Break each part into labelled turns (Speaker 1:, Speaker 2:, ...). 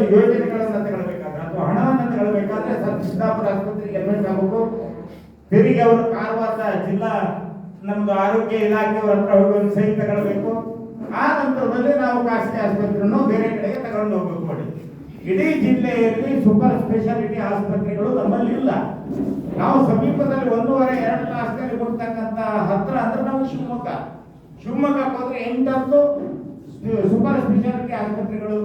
Speaker 1: ಯೋಜನೆಗಳನ್ನ ತಗೊಳ್ಬೇಕಾದ್ರೆ ಅಥವಾ ಹಣವನ್ನ ತಗೊಳ್ಬೇಕಾದ್ರೆ ಸಿದ್ದಾಪುರ ಆಸ್ಪತ್ರೆಗೆ ಅಡ್ಮಿಟ್ ಆಗಬೇಕು ತಿರುಗಿ ಅವರು ಕಾರವಾರ ಜಿಲ್ಲಾ ನಮ್ದು ಆರೋಗ್ಯ ಇಲಾಖೆಯವರ ಹತ್ರ ಹೋಗಿ ಒಂದು ತಗೊಳ್ಬೇಕು. ಆ ನಂತರದಲ್ಲಿ ನಾವು ಖಾಸಗಿ ಆಸ್ಪತ್ರೆಯನ್ನು ಬೇರೆ ಕಡೆಗೆ ತಗೊಂಡು ಹೋಗ್ಬೇಕು ನೋಡಿ. ಇಡೀ ಜಿಲ್ಲೆಯಲ್ಲಿ ಸೂಪರ್ ಸ್ಪೆಷಾಲಿಟಿ ಆಸ್ಪತ್ರೆಗಳು ನಮ್ಮಲ್ಲಿ ಇಲ್ಲ. ನಾವು ಸಮೀಪದಲ್ಲಿ ಒಂದೂವರೆ, ಎರಡು ತಾಸಿನಲ್ಲಿ ಕೊಡ್ತಕ್ಕಂತ ಹತ್ರ ಅಂದ್ರೆ ನಾವು ಶಿವಮೊಗ್ಗ. ಶಿವಮೊಗ್ಗಕ್ಕೆ ಹೋದ್ರೆ ಎಂಟತ್ತು ಸೂಪರ್ ಸ್ಪೆಷಾಲಿಟಿ ಆಸ್ಪತ್ರೆಗಳು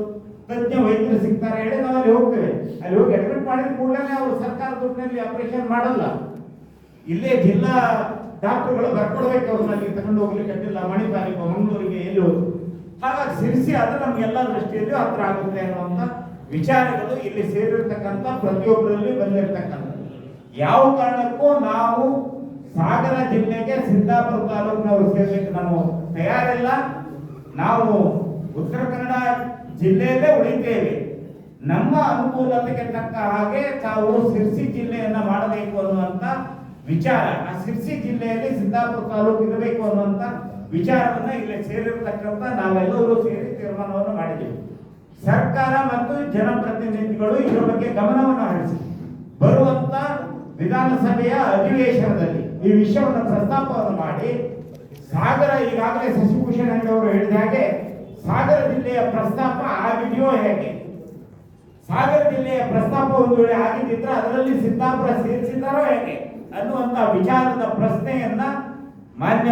Speaker 1: ತಜ್ಞ ವೈದ್ಯರು ಸಿಗ್ತಾರೆ, ಹೇಳಿ ನಾವು ಅಲ್ಲಿ ಹೋಗ್ತೇವೆ. ಅಲ್ಲಿ ಹೋಗಿ ಅಡ್ಮಿಟ್ ಮಾಡಿದ ಕೂಡಲೇ ಅವರು ಸರ್ಕಾರ ದುಡ್ಡಿನಲ್ಲಿ ಆಪರೇಷನ್ ಮಾಡಲ್ಲ. ಇಲ್ಲೇ ಜಿಲ್ಲಾ ಡಾಕ್ಟರ್ಗಳು ಬರ್ಕೊಡ್ಬೇಕು ಅವ್ರನ್ನ ಅಲ್ಲಿ ತಗೊಂಡು ಹೋಗ್ಲಿಕ್ಕೆ ಅಡ್ಡಿಲ್ಲ. ಮಣಿಪಾಲಿಗೆ ಮಂಗಳೂರಿಗೆ ಎಲ್ಲಿ ಹೋದ್ರು. ಹಾಗಾಗಿ ಸಿರಿಸಿ ಅದು ನಮ್ಗೆಲ್ಲ ದೃಷ್ಟಿಯಲ್ಲಿ ಹತ್ರ ಆಗುತ್ತೆ ಅನ್ನುವಂಥ ವಿಚಾರಗಳು ಇಲ್ಲಿ ಸೇರಿರ್ತಕ್ಕಂಥ ಪ್ರತಿಯೊಬ್ಬರಲ್ಲಿ ಬಂದಿರತಕ್ಕಂಥ ಯಾವ ಕಾರಣಕ್ಕೂ ನಾವು ಸಾಗರ ಜಿಲ್ಲೆಗೆ ಸಿದ್ದಾಪುರ ತಾಲೂಕಿನವರು ಸೇರ್ಲಿಕ್ಕೆ ನಾವು ತಯಾರಿಲ್ಲ. ನಾವು ಉತ್ತರ ಕನ್ನಡ ಜಿಲ್ಲೆಯಲ್ಲೇ ಉಳಿತೇವೆ ನಮ್ಮ ಅನುಕೂಲತೆಗೆ ತಕ್ಕ ಹಾಗೆ ತಾವು ಸಿರ್ಸಿ ಜಿಲ್ಲೆಯನ್ನ ಮಾಡಬೇಕು ಅನ್ನುವಂತ ವಿಚಾರ. ಆ ಸಿರ್ಸಿ ಜಿಲ್ಲೆಯಲ್ಲಿ ಸಿದ್ದಾಪುರ ತಾಲೂಕು ಇರಬೇಕು ಅನ್ನುವಂತ ವಿಚಾರವನ್ನ ಇಲ್ಲಿ ಸೇರಿರ್ತಕ್ಕಂಥ ನಾವೆಲ್ಲರೂ ಸೇರಿ ತೀರ್ಮಾನವನ್ನು ಮಾಡಿದ್ದೇವೆ ಸರ್ಕಾರ ಮತ್ತು ಜನಪ್ರತಿನಿಧಿಗಳು ಇದರ ಬಗ್ಗೆ ಗಮನವನ್ನು ಹರಿಸಿ ಬರುವಂತ ವಿಧಾನಸಭೆಯ ಅಧಿವೇಶನದಲ್ಲಿ ಈ ವಿಷಯವನ್ನು ಪ್ರಸ್ತಾಪವನ್ನು ಮಾಡಿ, ಸಾಗರ ಈಗಾಗಲೇ ಶಶಿಭೂಷಣ್ ಹೆಗ್ಡೆ ಅವರು ಹೇಳಿದ ಹಾಗೆ ಸಾಗರ ಜಿಲ್ಲೆಯ ಪ್ರಸ್ತಾಪ ಆಗಿದೆಯೋ ಹೇಗೆ? ಸಾಗರ ಜಿಲ್ಲೆಯ ಪ್ರಸ್ತಾಪ ಒಂದು ವೇಳೆ ಆಗಿದ್ದಿದ್ರೆ ಅದರಲ್ಲಿ ಸಿದ್ದಾಪುರ ಸೇರಿಸಿದ್ದಾರೋ ಹೇಗೆ? ಅನ್ನುವಂತ ವಿಚಾರದ ಪ್ರಶ್ನೆಯನ್ನ ಮಾನ್ಯ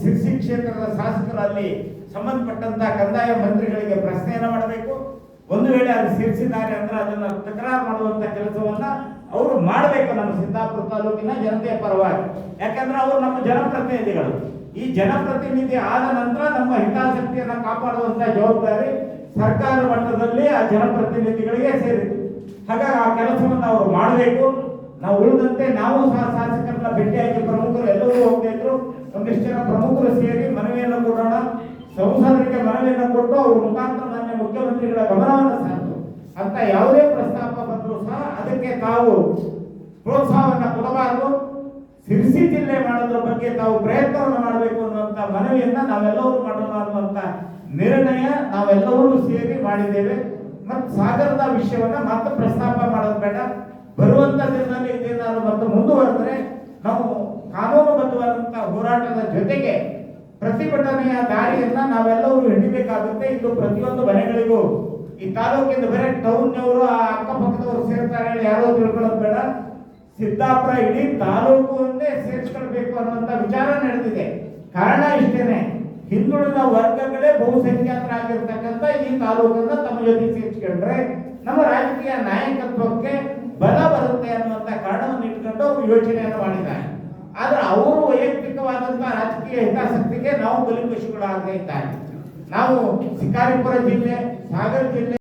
Speaker 1: ಶಿರ್ಸಿ ಕ್ಷೇತ್ರದ ಶಾಸಕರಲ್ಲಿ ಸಂಬಂಧಪಟ್ಟಂತ ಕಂದಾಯ ಮಂತ್ರಿಗಳಿಗೆ ಪ್ರಶ್ನೆಯನ್ನ ಮಾಡಬೇಕು. ಒಂದು ವೇಳೆ ಅದು ಸೇರಿಸಿದ್ದಾರೆ ಅಂದ್ರೆ ಅದನ್ನ ತಕರಾರು ಮಾಡುವಂತ ಕೆಲಸವನ್ನ ಅವರು ಮಾಡಬೇಕು ನಮ್ಮ ಸಿದ್ದಾಪುರ ತಾಲೂಕಿನ ಜನತೆಯ ಪರವಾಗಿ. ಯಾಕಂದ್ರೆ ಅವರು ನಮ್ಮ ಜನಪ್ರತಿನಿಧಿಗಳು. ಈ ಜನಪ್ರತಿನಿಧಿ ಆದ ನಂತರ ನಮ್ಮ ಹಿತಾಸಕ್ತಿಯನ್ನ ಕಾಪಾಡುವಂತ ಜವಾಬ್ದಾರಿ ಸರ್ಕಾರ ಮಟ್ಟದಲ್ಲಿ ಆ ಜನಪ್ರತಿನಿಧಿಗಳಿಗೆ ಸೇರಿತು ಹಾಗಾಗಿ ಆ ಕೆಲಸವನ್ನು ಅವರು ಮಾಡಬೇಕು. ನಾವು ಉಳಿದಂತೆ ನಾವು ಸಹ ಶಾಸಕರನ್ನ ಭೇಟಿಯಾಗಿ ಪ್ರಮುಖರು ಎಲ್ಲರೂ ಹೋಗ್ತಿದ್ರು ಒಂದಿಷ್ಟು ಜನ ಪ್ರಮುಖರು ಸೇರಿ ಮನವಿಯನ್ನು ಕೊಡೋಣ. ಸಂಸದರಿಗೆ ಮನವಿಯನ್ನು ಕೊಟ್ಟು ಅವ್ರ ಮುಖಾಂತರ ಮಾನ್ಯ ಮುಖ್ಯಮಂತ್ರಿಗಳ ಗಮನವನ್ನು ಸಾಕು ಅಂತ ಯಾವುದೇ ಪ್ರಸ್ತಾಪ ಬಂದರೂ ಸಹ ಅದಕ್ಕೆ ತಾವು ಪ್ರೋತ್ಸಾಹವನ್ನು ಕೊಡಬಾರದು. ಸಿರಿಸಿ ಜಿಲ್ಲೆ ಮಾಡೋದ್ರ ಬಗ್ಗೆ ತಾವು ಪ್ರಯತ್ನವನ್ನು ಮಾಡಬೇಕು ಅನ್ನುವಂತ ಮನವಿಯನ್ನ ನಾವೆಲ್ಲರೂ ಮಾಡೋಣ ಅನ್ನುವಂತ ನಿರ್ಣಯ ನಾವೆಲ್ಲರೂ ಸೇರಿ ಮಾಡಿದ್ದೇವೆ. ಮತ್ತು ಸಾಗರದ ವಿಷಯವನ್ನ ಮತ್ತೆ ಪ್ರಸ್ತಾಪ ಮಾಡೋದು ಬೇಡ. ಬರುವಂತ ದಿನದಲ್ಲಿ ಇದೇನಾದ್ರು ಮತ್ತೆ ಮುಂದುವರೆದ್ರೆ ನಾವು ಕಾನೂನುಬದ್ಧವಾದಂತ ಹೋರಾಟದ ಜೊತೆಗೆ ಪ್ರತಿಭಟನೆಯ ದಾರಿಯನ್ನ ನಾವೆಲ್ಲರೂ ಹಿಡಿಬೇಕಾಗುತ್ತೆ ಇದು ಪ್ರತಿಯೊಂದು ಮನೆಗಳಿಗೂ. ಈ ತಾಲೂಕಿಂದ ಬೇರೆ ಆ ಅಕ್ಕಪಕ್ಕದವರು ಸೇರ್ತಾರೆ ಯಾರೋ ತಿಳ್ಕೊಳ್ಳೋದು ಬೇಡ. ಸಿದ್ದಾಪುರ ಇಡೀ ತಾಲೂಕನ್ನೇ ಸೇರಿಸ್ಕೊಳ್ಬೇಕು ಅನ್ನುವಂತ ವಿಚಾರ ನಡೆದಿದೆ. ಕಾರಣ ಇಷ್ಟೇನೆ. ಹಿಂದುಳಿದ ವರ್ಗಗಳೇ ಬಹುಸಂಖ್ಯಾತರಾಗಿರ್ತಕ್ಕಂಥ ಈ ತಾಲೂಕನ್ನ ತಮ್ಮ ಜೊತೆ ಸೇರಿಸ್ಕೊಂಡ್ರೆ ನಮ್ಮ ರಾಜಕೀಯ ನಾಯಕತ್ವಕ್ಕೆ ಬಲ ಬರುತ್ತೆ ಅನ್ನುವಂತ ಕಾರಣವನ್ನು ಇಟ್ಕೊಂಡು ಅವರು ಯೋಚನೆಯನ್ನು ಮಾಡಿದ್ದಾರೆ. ಆದ್ರೆ ಅವರು ವೈಯಕ್ತಿಕವಾದಂತಹ ರಾಜಕೀಯ ಹಿತಾಸಕ್ತಿಗೆ ನಾವು ಬಲಿಪಶುಗಳಾಗದೇ ಇದ್ದಾರೆ. ನಾವು ಶಿಕಾರಿಪುರ ಜಿಲ್ಲೆ, ಸಾಗರ ಜಿಲ್ಲೆ